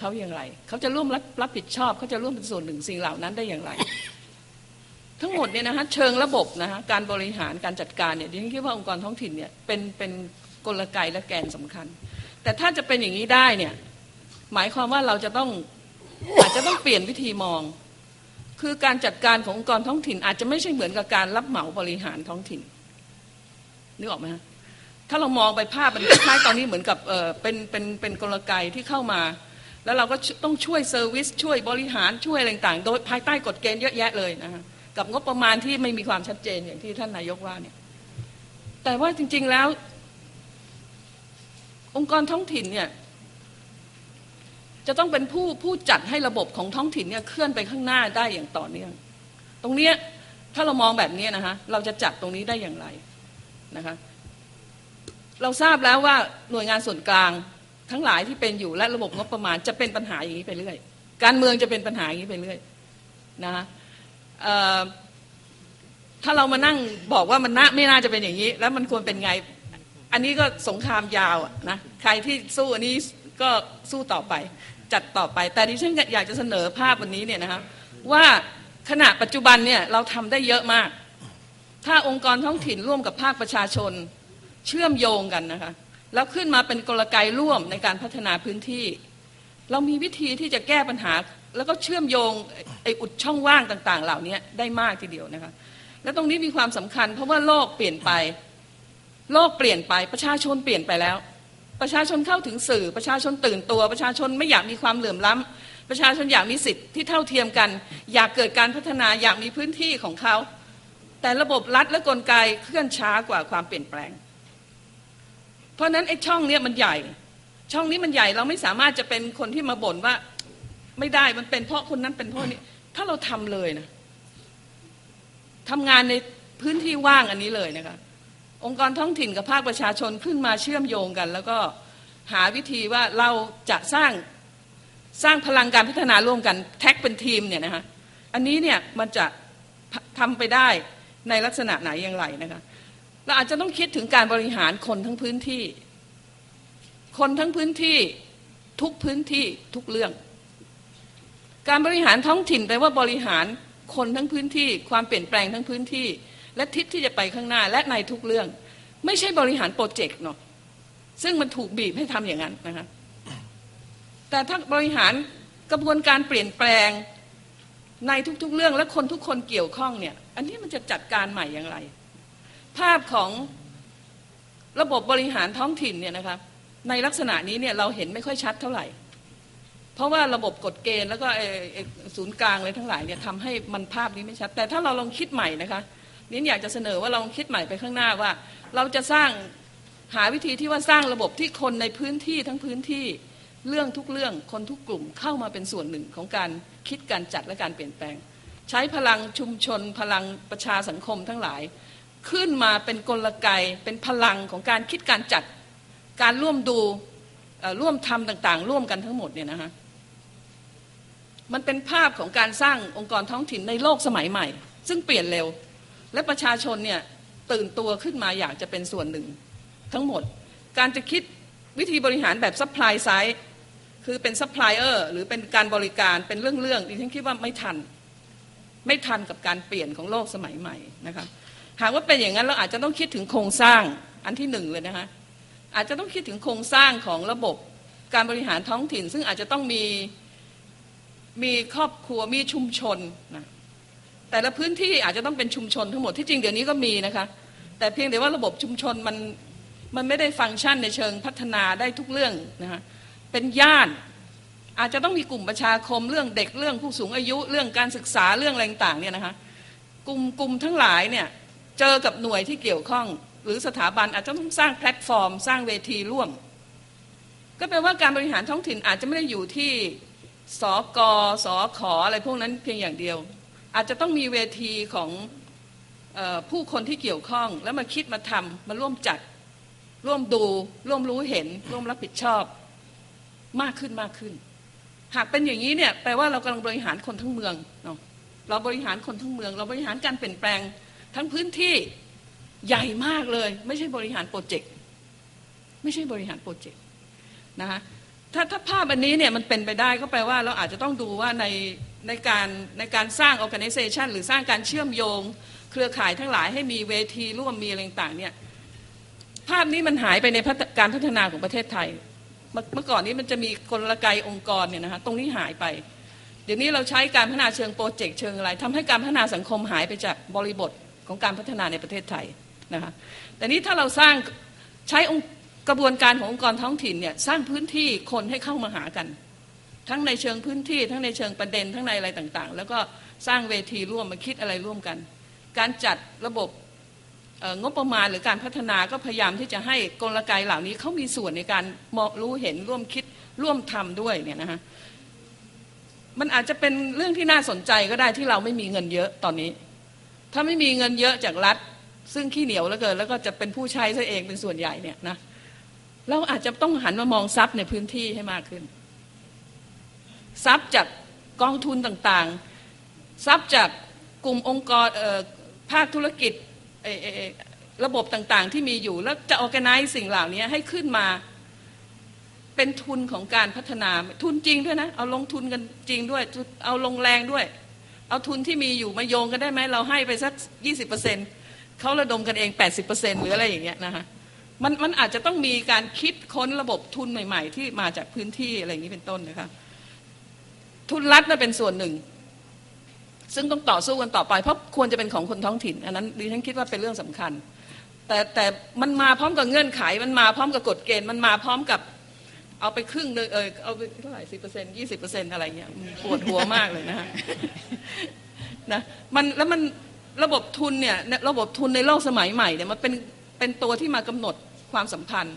เขาอย่างไร เขาจะร่วมรับรับผิดชอบ เขาจะร่วมเป็นส่วนหนึ่งสิ่งเหล่านั้นได้อย่างไร ทั้งหมดเนี่ยนะคะเชิงระบบนะคะการบริหารการจัดการเนี่ยดิฉันคิดว่าองค์กรท้องถิ่นเนี่ยเป็นเป็นกลไกและแกนสำคัญ แต่ถ้าจะเป็นอย่างนี้ได้เนี่ยหมายความว่าเราจะต้องอาจจะต้องเปลี่ยนวิธีมอง คือการจัดการขององค์กรท้องถิ่น อาจจะไม่ใช่เหมือนกับการรับเหมาบริหารท้องถิ่นนึกออกไหมฮะถ้าเรามองไปภาพมันคล้ายๆตอนนี้เหมือนกับเออเป็นเป็นเป็นกลไกที่เข้ามา แล้วเราก็ต้องช่วยเซอร์วิสช่วยบริหารช่วยอะไรต่างโดยภายใต้กฎเกณฑ์เยอะแยะเลยนะฮะกับงบประมาณที่ไม่มีความชัดเจนอย่างที่ท่านนายกว่าเนี่ยแต่ว่าจริง ๆแล้ว องค์กรท้องถิ่นเนี่ยจะต้องเป็นผู้ผู้จัดให้ระบบของท้องถิ่นเนี่ยเคลื่อนไปข้างหน้าได้อย่างต่อเนื่อง ตรงเนี้ยถ้าเรามองแบบนี้นะคะเราจะจัดตรงนี้ได้อย่างไรนะคะเราทราบแล้วว่าหน่วยงานส่วนกลาง ทั้งหลายที่เป็นอยู่และระบบงบประมาณจะเป็นปัญหาอย่างนี้ไปเรื่อย การเมืองจะเป็นปัญหาอย่างนี้ไปเรื่อยนะคะถ้าเรามานั่งบอกว่ามันน่าไม่น่าจะเป็นอย่างนี้ แล้วมันควรเป็นไง อันนี้ก็สงครามยาวนะใครที่สู้อันนี้ก็สู้ต่อไป จัดต่อไป แต่ดิฉันอยากจะเสนอภาพวันนี้เนี่ยนะคะว่าขณะปัจจุบันเนี่ยเราทำได้เยอะมาก ถ้าองค์กรท้องถิ่นร่วมกับภาคประชาชนเชื่อมโยงกันนะคะ แล้วขึ้นมาเป็นกลไกร่วมในการพัฒนาพื้นที่ เรามีวิธีที่จะแก้ปัญหา แล้วก็เชื่อมโยงไอ้อุดช่องว่างต่าง ๆ เหล่านี้ได้มากทีเดียวนะคะและตรงนี้มีความสำคัญ เพราะว่าโลกเปลี่ยนไป โลกเปลี่ยนไปประชาชนเปลี่ยนไปแล้ว ประชาชนเข้าถึงสื่อประชาชนตื่นตัว ประชาชนไม่อยากมีความเหลื่อมล้ำประชาชนอยากมีสิทธิ์ที่เท่าเทียมกัน อยากเกิดการพัฒนาอยากมีพื้นที่ของเขา แต่ระบบรัฐและกลไกเคลื่อนช้ากว่าความเปลี่ยนแปลง เพราะนั้นไอ้ช่องเนี้มันใหญ่ ช่องนี้มันใหญ่เราไม่สามารถจะเป็นคนที่มาบ่นว่า ไม่ได้มันเป็นเพราะคนนั้นเป็นเพราะนี้ ถ้าเราทำเลยนะทำงานในพื้นที่ว่างอันนี้เลยนะคะองค์กรท้องถิ่นกับภาคประชาชนขึ้นมาเชื่อมโยงกัน แล้วก็หาวิธีว่าเราจะสร้างสร้างพลังการพัฒนาร่วมกันแท็กเป็นทีมเนี่ยนะคะอันนี้เนี่ยมันจะทำไปได้ในลักษณะไหนอย่างไรนะคะ เราอาจจะต้องคิดถึงการบริหารคนทั้งพื้นที่ คนทั้งพื้นที่ทุกพื้นที่ทุกเรื่อง การบริหารท้องถิ่นแปลว่าบริหารคนทั้งพื้นที่ ความเปลี่ยนแปลงทั้งพื้นที่ และทิศที่จะไปข้างหน้าและในทุกเรื่อง ไม่ใช่บริหารโปรเจกต์เนาะซึ่งมันถูกบีบให้ทำอย่างนั้นนะคะแต่ถ้าบริหารกระบวนการเปลี่ยนแปลงในทุกๆเรื่องและคนทุกคนเกี่ยวข้องเนี่ย อันนี้มันจะจัดการใหม่อย่างไร ภาพของระบบบริหารท้องถิ่นเนี่ยนะคะในลักษณะนี้เนี่ยเราเห็นไม่ค่อยชัดเท่าไหร่ เพราะว่าระบบกฎเกณฑ์แล้วก็ศูนย์กลางอะไรทั้งหลายเนี่ยทำให้มันภาพนี้ไม่ชัด แต่ถ้าเราลองคิดใหม่นะคะนี่อยากจะเสนอว่าลองคิดใหม่ไปข้างหน้าว่า เราจะสร้างหาวิธีที่ว่าสร้างระบบที่คนในพื้นที่ทั้งพื้นที่เรื่องทุกเรื่องคนทุกกลุ่มเข้ามาเป็นส่วนหนึ่งของการคิดการจัดและการเปลี่ยนแปลง ใช้พลังชุมชน พลังประชาสังคมทั้งหลาย ขึ้นมาเป็นกลไก เป็นพลังของการคิดการจัดการร่วมดูร่วมทำต่างๆ ร่วมกันทั้งหมดเนี่ยนะคะมันเป็นภาพของการสร้างองค์กรท้องถิ่นในโลกสมัยใหม่ ซึ่งเปลี่ยนเร็ว และประชาชนเนี่ยตื่นตัวขึ้นมาอยากจะเป็นส่วนหนึ่ง ทั้งหมด การจะคิดวิธีบริหารแบบซัพพลายไซด์คือเป็นซัพพลายเออร์หรือเป็นการบริการเป็นเรื่องๆดิฉันคิดว่าไม่ทัน ไม่ทันกับการเปลี่ยนของโลกสมัยใหม่นะคะ หากว่าเป็นอย่างนั้นเราอาจจะต้องคิดถึงโครงสร้างอันที่หนึ่งเลยนะคะอาจจะต้องคิดถึงโครงสร้างของระบบการบริหารท้องถิ่น ซึ่งอาจจะต้องมีมีครอบครัวมีชุมชนนะแต่ละพื้นที่อาจจะต้องเป็นชุมชนทั้งหมดที่จริงเดี๋ยวนี้ก็มีนะคะแต่เพียงแต่ว่าระบบชุมชนมันมันไม่ได้ฟังก์ชันในเชิงพัฒนาได้ทุกเรื่องนะคะเป็นย่านอาจจะต้องมีกลุ่มประชาคมเรื่องเด็กเรื่องผู้สูงอายุเรื่องการศึกษาเรื่องอะไรต่างเนี่ยนะคะกลุ่มกลุ่มทั้งหลายเนี่ย เจอกับหน่วยที่เกี่ยวข้อง หรือสถาบันอาจจะต้องสร้างแพลตฟอร์ม สร้างเวทีร่วม ก็แปลว่าการบริหารท้องถิ่นอาจจะไม่ได้อยู่ที่สอกอสอขออะไรพวกนั้นเพียงอย่างเดียว อาจจะต้องมีเวทีของออผู้คนที่เกี่ยวข้อง แล้วมาคิดมาทำมาร่วมจัด ร่วมดูร่วมรู้เห็น ร่วมรับผิดชอบมากขึ้นมากขึ้น หากเป็นอย่างนี้เนี่ยแปลว่าเรากำลังบริหารคนทั้งเมืองเนาะเราบริหารคนทั้งเมือง เราบริหารการเปลี่ยนแปลง ทั้งพื้นที่ใหญ่มากเลย ไม่ใช่บริหารโปรเจกต์ไม่ใช่บริหารโปรเจกต์นะคะถ้าถ้าภาพอันนี้เนี่ยมันเป็นไปได้ก็แปลว่าเราอาจจะต้องดูว่าในในการในการสร้าง organization หรือสร้างการเชื่อมโยง เครือข่ายทั้งหลายให้มีเวทีร่วมมีอะไรต่างเนี่ยภาพนี้มันหายไปในการพัฒนาของประเทศไทย เมื่อก่อนนี้มันจะมีกลไกองค์กรเนี่ยนะคะตรงนี้หายไป เดี๋ยวนี้เราใช้การพัฒนาเชิงโปรเจกต์เชิงอะไรทำให้การพัฒนาสังคมหายไปจากบริบท ของการพัฒนาในประเทศไทยนะคะแต่นี้ถ้าเราสร้างใช้องกระบวนการขององค์กรท้องถิ่นเนี่ยสร้างพื้นที่คนให้เข้ามาหากัน ทั้งในเชิงพื้นที่ ทั้งในเชิงประเด็นทั้งในอะไรต่างๆ แล้วก็สร้างเวทีร่วมมาคิดอะไรร่วมกัน การจัดระบบงบประมาณหรือการพัฒนาก็พยายามที่จะให้กลไกเหล่านี้เขามีส่วนในการมองรู้เห็นร่วมคิดร่วมทำด้วยเนี่ยนะฮะมันอาจจะเป็นเรื่องที่น่าสนใจก็ได้ที่เราไม่มีเงินเยอะตอนนี้ ถ้าไม่มีเงินเยอะจากรัฐ ซึ่งขี้เหนียวแล้วเกินแล้วก็จะเป็นผู้ใช้ซะเองเป็นส่วนใหญ่เนี่ยนะเราอาจจะต้องหันมามองทรัพย์ในพื้นที่ให้มากขึ้น ทรัพย์จากกองทุนต่างๆ ทรัพย์จากกลุ่มองค์กรภาคธุรกิจระบบต่างๆ ที่มีอยู่แล้วจะ organize สิ่งเหล่านี้ให้ขึ้นมาเป็นทุนของการพัฒนาทุนจริงด้วยนะ เอาลงทุนกันจริงด้วย เอาลงแรงด้วย เอาทุนที่มีอยู่มาโยงกันได้ไหมเราให้ไปสัก20%เปอร์เซ็นต์เขาระดมกันเอง80%หรืออะไรอย่างเงี้ยนะคะมันมันอาจจะต้องมีการคิดค้นระบบทุนใหม่ ๆ ที่มาจากพื้นที่อะไรอย่างนี้เป็นต้นนะคะทุนรัฐน่ะเป็นส่วนหนึ่ง ซึ่งต้องต่อสู้กันต่อไป เพราะควรจะเป็นของคนท้องถิ่น อันนั้นดิฉันคิดว่าเป็นเรื่องสำคัญ แต่แต่มันมาพร้อมกับเงื่อนไข มันมาพร้อมกับกฎเกณฑ์มันมาพร้อมกับ เอาไปครึ่งหนึงเออเอาไปเท่าไหร่สิเปอร์เซ็นต์ยี่สิบเปอร์เซ็นต์อะไรเงี้ยปวดหัวมากเลยนะฮะนะมันแล้วมันระบบทุนเนี่ยระบบทุนในโลกสมัยใหม่เนี่ยมันเป็นเป็นตัวที่มากำหนดความสัมพันธ์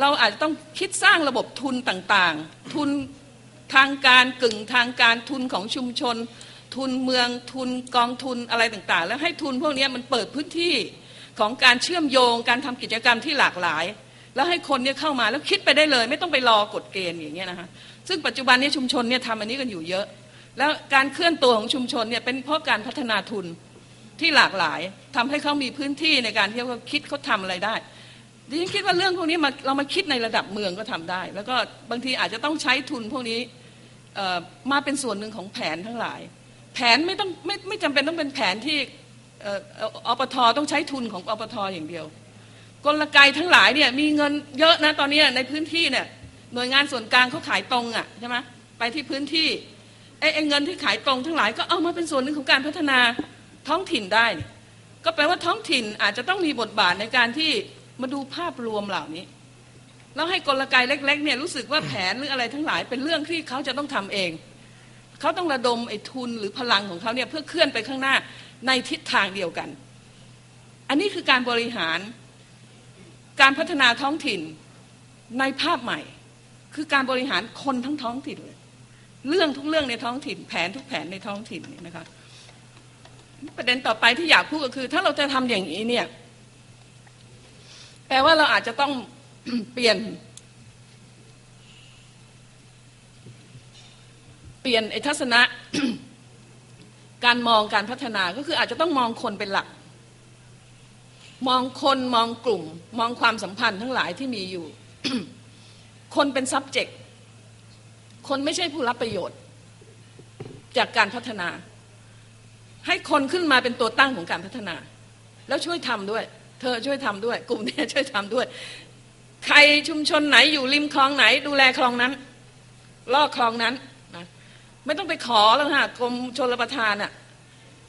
เราอาจจะต้องคิดสร้างระบบทุนต่างๆ ทุนทางการกึ่งทางการทุนของชุมชน ทุนเมืองทุนกองทุนอะไรต่างๆ แล้วให้ทุนพวกนี้มันเปิดพื้นที่ของการเชื่อมโยงการทำกิจกรรมที่หลากหลาย แล้วให้คนเนี่ยเข้ามาแล้วคิดไปได้เลย ไม่ต้องไปรอกฎเกณฑ์อย่างเงี้ยนะคะซึ่งปัจจุบันนี้ชุมชนเนี่ยทำอันนี้กันอยู่เยอะ แล้วการเคลื่อนตัวของชุมชนเนี่ยเป็นเพราะการพัฒนาทุนที่หลากหลายทำให้เขามีพื้นที่ในการที่เขาคิดเขาทำอะไรได้ดิฉันคิดว่าเรื่องพวกนี้มาเรามาคิดในระดับเมืองก็ทำได้ แล้วก็บางทีอาจจะต้องใช้ทุนพวกนี้มาเป็นส่วนหนึ่งของแผนทั้งหลาย แผนไม่ต้องไม่ไม่จำเป็นต้องเป็นแผนที่อออ่ออปทต้องใช้ทุนของอปทอย่างเดียว กลไกทั้งหลายเนี่ยมีเงินเยอะนะตอนนี้ในพื้นที่เนี่ยหน่วยงานส่วนกลางเขาขายตรงอะใช่ไหมไปที่พื้นที่ไอ้เงินที่ขายตรงทั้งหลายก็เอามาเป็นส่วนหนึ่งของการพัฒนาท้องถิ่นได้ ก็แปลว่าท้องถิ่นอาจจะต้องมีบทบาทในการที่มาดูภาพรวมเหล่านี้ แล้วให้กลไกเล็ก ๆ เนี่ยรู้สึกว่าแผนหรืออะไรทั้งหลาย เป็นเรื่องที่เขาจะต้องทำเอง เขาต้องระดมไอ้ทุนหรือพลังของเขาเนี่ยเพื่อเคลื่อนไปข้างหน้าในทิศทางเดียวกัน อันนี้คือการบริหาร การพัฒนาท้องถิ่นในภาพใหม่ คือการบริหารคนทั้งท้องถิ่นเลย เรื่องทุกเรื่องในท้องถิ่น แผนทุกแผนในท้องถิ่นนี่นะคะประเด็นต่อไปที่อยากพูดก็คือ ถ้าเราจะทำอย่างนี้เนี่ยแปลว่าเราอาจจะต้องเปลี่ยน เปลี่ยนไอ้ทัศนะ การมองการพัฒนาก็คืออาจจะต้องมองคนเป็นหลัก มองคนมองกลุ่ม มองความสัมพันธ์ทั้งหลายที่มีอยู่ คนเป็น subject คนไม่ใช่ผู้รับประโยชน์ จากการพัฒนา ให้คนขึ้นมาเป็นตัวตั้งของการพัฒนา แล้วช่วยทำด้วย เธอช่วยทำด้วย กลุ่มนี้ช่วยทำด้วย ใครชุมชนไหนอยู่ริมคลองไหน ดูแลคลองนั้น ลอกคลองนั้นนะไม่ต้องไปขอแล้วค่ะกรมชลประทานอะ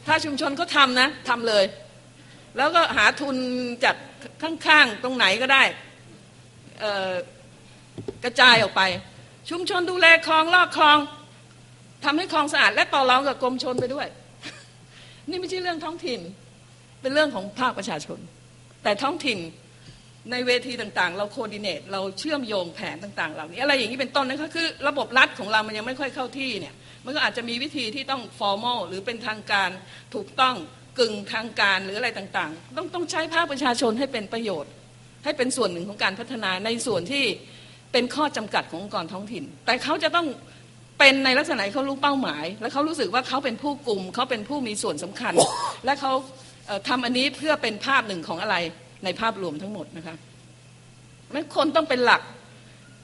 ถ้าชุมชนเขาทำนะทำเลย แล้วก็หาทุนจากข้างๆ ตรงไหนก็ได้กระจายออกไป ชุมชนดูแลคลองลอกคลองทำให้คลองสะอาด และต่อรองกับกรมชนไปด้วย นี่ไม่ใช่เรื่องท้องถิ่น เป็นเรื่องของภาคประชาชน แต่ท้องถิ่นในเวทีต่างๆ เราโคดิเนตเราเชื่อมโยงแผนต่างๆ เหล่านี้อะไรอย่างนี้เป็นต้นนะคะคือ ระบบรัฐของเรามันยังไม่ค่อยเข้าที่เนี่ยมันก็อาจจะมีวิธีที่ต้องฟอร์มอลหรือเป็นทางการถูกต้อง กึ่งทางการหรืออะไรต่างๆ ต้องต้องใช้ภาคประชาชนให้เป็นประโยชน์ ให้เป็นส่วนหนึ่งของการพัฒนาในส่วนที่เป็นข้อจำกัดขององค์กรท้องถิ่น แต่เขาจะต้องเป็นในลักษณะเขารู้เป้าหมาย และเขารู้สึกว่าเขาเป็นผู้กลุ่มเขาเป็นผู้มีส่วนสำคัญ และเขาทำอันนี้เพื่อเป็นภาพหนึ่งของอะไรในภาพรวมทั้งหมดนะคะไม่คนต้องเป็นหลัก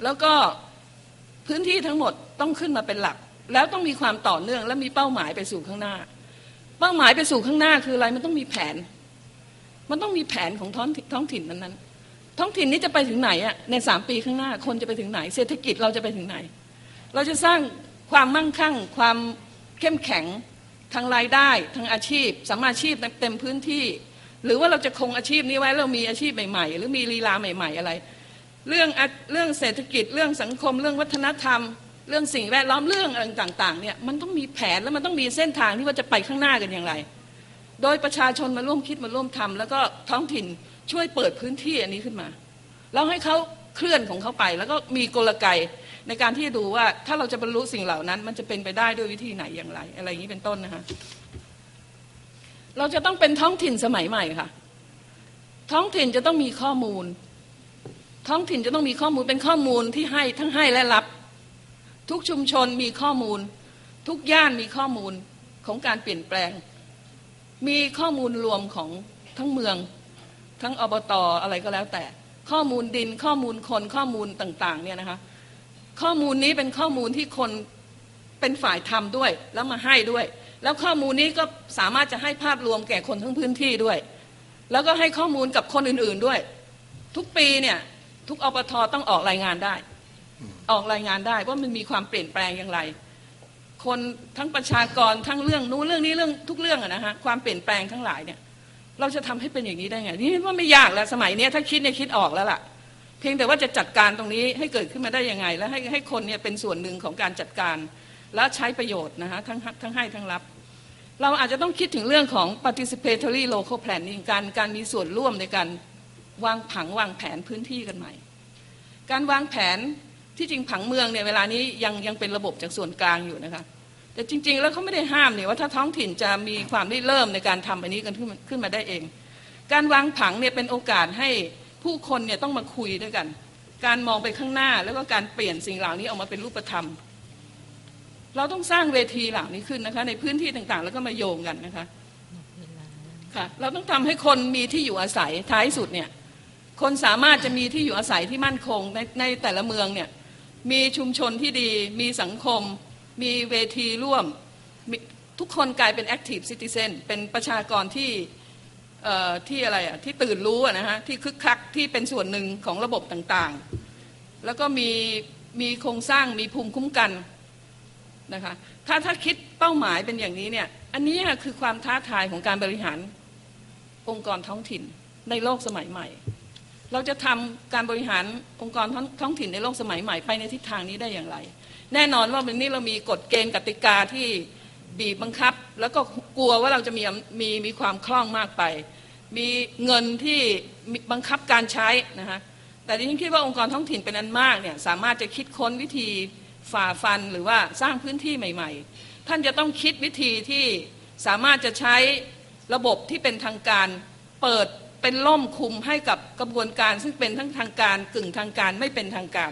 แล้วก็พื้นที่ทั้งหมดต้องขึ้นมาเป็นหลัก แล้วต้องมีความต่อเนื่องและมีเป้าหมายไปสู่ข้างหน้า เป้าหมายไปสู่ข้างหน้าคืออะไรมันต้องมีแผน มันต้องมีแผนของท้องท้องถิ่นนั้นๆท้องถิ่นนี้จะไปถึงไหนอะในสามปีข้างหน้าคนจะไปถึงไหน เศรษฐกิจเราจะไปถึงไหน เราจะสร้างความมั่งคั่ง ความเข้มแข็งทางรายได้ทางอาชีพสามารถอาชีพเต็มพื้นที่ หรือว่าเราจะคงอาชีพนี้ไว้เรามีอาชีพใหม่ๆ หรือมีลีลาใหม่ ๆ อะไร เรื่องเรื่องเศรษฐกิจเรื่องสังคมเรื่องวัฒนธรรม เรื่องสิ่งแวดล้อมเรื่องอะไรต่างๆเนี่ยมันต้องมีแผนแล้วมันต้องมีเส้นทางที่ว่าจะไปข้างหน้ากันอย่างไร โดยประชาชนมาร่วมคิดมาร่วมทำแล้วก็ท้องถิ่นช่วยเปิดพื้นที่อันนี้ขึ้นมาแล้วให้เขาเคลื่อนของเขาไป แล้วก็มีกลไกในการที่จะดูว่าถ้าเราจะบรรลุสิ่งเหล่านั้น มันจะเป็นไปได้ด้วยวิธีไหนอย่างไร อะไรอย่างนี้เป็นต้นนะคะเราจะต้องเป็นท้องถิ่นสมัยใหม่ค่ะ ท้องถิ่นจะต้องมีข้อมูล ท้องถิ่นจะต้องมีข้อมูลเป็นข้อมูลที่ให้ทั้งให้และรับ ทุกชุมชนมีข้อมูล ทุกย่านมีข้อมูลของการเปลี่ยนแปลง มีข้อมูลรวมของทั้งเมือง ทั้งอบตอะไรก็แล้วแต่ ข้อมูลดินข้อมูลคนข้อมูลต่างๆเนี่ยนะคะข้อมูลนี้เป็นข้อมูลที่คนเป็นฝ่ายทำด้วย แล้วมาให้ด้วย แล้วข้อมูลนี้ก็สามารถจะให้ภาพรวมแก่คนทั้งพื้นที่ด้วย แล้วก็ให้ข้อมูลกับคนอื่นๆด้วย ทุกปีเนี่ยทุกอบทต้องออกรายงานได้ ออกรายงานได้ว่ามันมีความเปลี่ยนแปลงอย่างไร คนทั้งประชากรทั้งเรื่องนู้นเรื่องนี้เรื่องทุกเรื่องอะนะฮะความเปลี่ยนแปลงทั้งหลายเนี่ย เราจะทำให้เป็นอย่างนี้ได้ไงนี่ว่าไม่ยากแล้วสมัยนี้ถ้าคิดเนี่ยคิดออกแล้วล่ะ เพียงแต่ว่าจะจัดการตรงนี้ให้เกิดขึ้นมาได้ยังไง และให้ให้คนเนี่ยเป็นส่วนหนึ่งของการจัดการ และใช้ประโยชน์นะฮะทั้งทั้งให้ทั้งรับ เราอาจจะต้องคิดถึงเรื่องของ participatory local planning การการมีส่วนร่วมในการวางผังวางแผนพื้นที่กันใหม่ การวางแผน ที่จริงผังเมืองเนี่ยเวลานี้ยังยังเป็นระบบจากส่วนกลางอยู่นะคะแต่จริง ๆ แล้วเขาไม่ได้ห้ามเนี่ยว่าถ้าท้องถิ่นจะมีความได้เริ่มในการทำอันนี้กันขึ้นมาขึ้นมาได้เอง การวางผังเนี่ยเป็นโอกาสให้ผู้คนเนี่ยต้องมาคุยด้วยกัน การมองไปข้างหน้าแล้วก็การเปลี่ยนสิ่งเหล่านี้ออกมาเป็นรูปธรรม เราต้องสร้างเวทีเหล่านี้ขึ้นนะคะ ในพื้นที่ต่างๆ แล้วก็มาโยงกันนะคะค่ะเราต้องทำให้คนมีที่อยู่อาศัยท้ายสุดเนี่ยคนสามารถจะมีที่อยู่อาศัยที่มั่นคงในในแต่ละเมืองเนี่ย มีชุมชนที่ดี มีสังคม มีเวทีร่วมมทุกคนกลายเป็น active citizen เป็นประชากรที่ที่อะไรอะที่ตื่นรู้นะฮะที่คึกคักที่เป็นส่วนหนึ่งของระบบต่างๆ แล้วก็มีมีโครงสร้างมีภูมิคุ้มกันนะคะถ้าถ้าคิดเป้าหมายเป็นอย่างนี้เนี่ยอันนี้คือความท้าทายของการบริหารองค์กรท้องถิ่นในโลกสมัยใหม่ เราจะทำการบริหารองค์กรท้องท้องถิ่นในโลกสมัยใหม่ไปในทิศทางนี้ได้อย่างไร แน่นอนว่าวันนี้เรามีกฎเกณฑ์กติกาที่บีบบังคับ แล้วก็กลัวว่าเราจะมีมีมีความคล่องมากไป มีเงินที่บังคับการใช้นะคะแต่ดิฉันคิดว่าองค์กรท้องถิ่นเป็นอันมากเนี่ยสามารถจะคิดค้นวิธีฝ่าฟันหรือว่าสร้างพื้นที่ใหม่ๆ ท่านจะต้องคิดวิธีที่สามารถจะใช้ระบบที่เป็นทางการเปิด เป็นล่มคุมให้กับกระบวนการ ซึ่งเป็นทั้งทางการกึ่งทางการไม่เป็นทางการ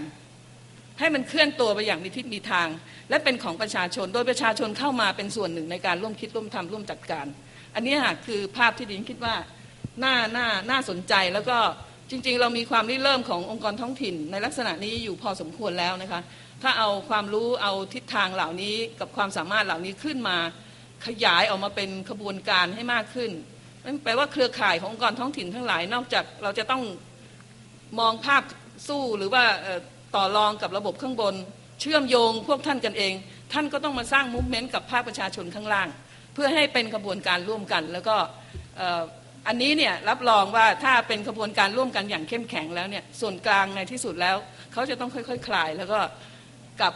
ให้มันเคลื่อนตัวไปอย่างมีทิศมีทาง และเป็นของประชาชน โดยประชาชนเข้ามาเป็นส่วนหนึ่งในการร่วมคิดร่วมทำร่วมจัดการ อันนี้ค่ะคือภาพที่ดิฉันคิดว่าน่าน่าน่าสนใจแล้วก็จริง ๆ เรามีความริเริ่มขององค์กรท้องถิ่น ในลักษณะนี้อยู่พอสมควรแล้วนะคะ ถ้าเอาความรู้เอาทิศทางเหล่านี้กับความสามารถเหล่านี้ขึ้นมา ขยายออกมาเป็นขบวนการให้มากขึ้น นั่นแปลว่าเครือข่ายขององค์กรท้องถิ่นทั้งหลายนอกจากเราจะต้องมองภาพสู้หรือว่าต่อรองกับระบบข้างบน เชื่อมโยงพวกท่านกันเอง ท่านก็ต้องมาสร้างมูฟเมนต์กับภาคประชาชนข้างล่าง เพื่อให้เป็นขบวนการร่วมกัน แล้วก็อันนี้เนี่ยรับรองว่าถ้าเป็นขบวนการร่วมกันอย่างเข้มแข็งแล้วเนี่ยส่วนกลางในที่สุดแล้ว เขาจะต้องค่อยๆคคลาย แล้วก็กลับ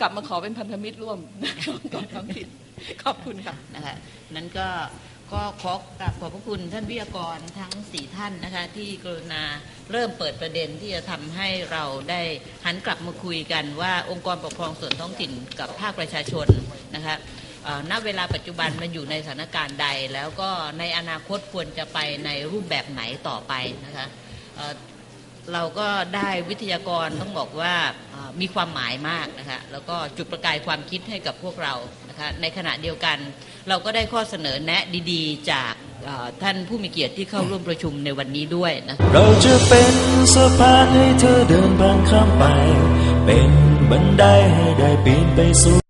กลับมาขอเป็นพันธมิตรร่วมองค์กรท้องถิ่นขอบคุณค่ะนะคะนั้นก็ ก็ขอกราบขอบพระคุณท่านวิทยากรทั้งสี่ท่านนะคะ ที่กรุณาเริ่มเปิดประเด็นที่จะทำให้เราได้หันกลับมาคุยกันว่าองค์กรปกครองส่วนท้องถิ่นกับภาคประชาชนนะคะณเวลาปัจจุบันมันอยู่ในสถานการณ์ใด แล้วก็ในอนาคตควรจะไปในรูปแบบไหนต่อไปนะคะเราก็ได้วิทยากรต้องบอกว่ามีความหมายมากนะคะแล้วก็จุดประกายความคิดให้กับพวกเรา นะคะในขณะเดียวกัน เราก็ได้ข้อเสนอแนะดีๆ จากท่านผู้มีเกียรติที่เข้าร่วมประชุมในวันนี้ด้วยนะเราจะเป็นสะพานให้เธอเดินผ่านข้ามไป เป็นบันไดให้ได้ปีนไปสู่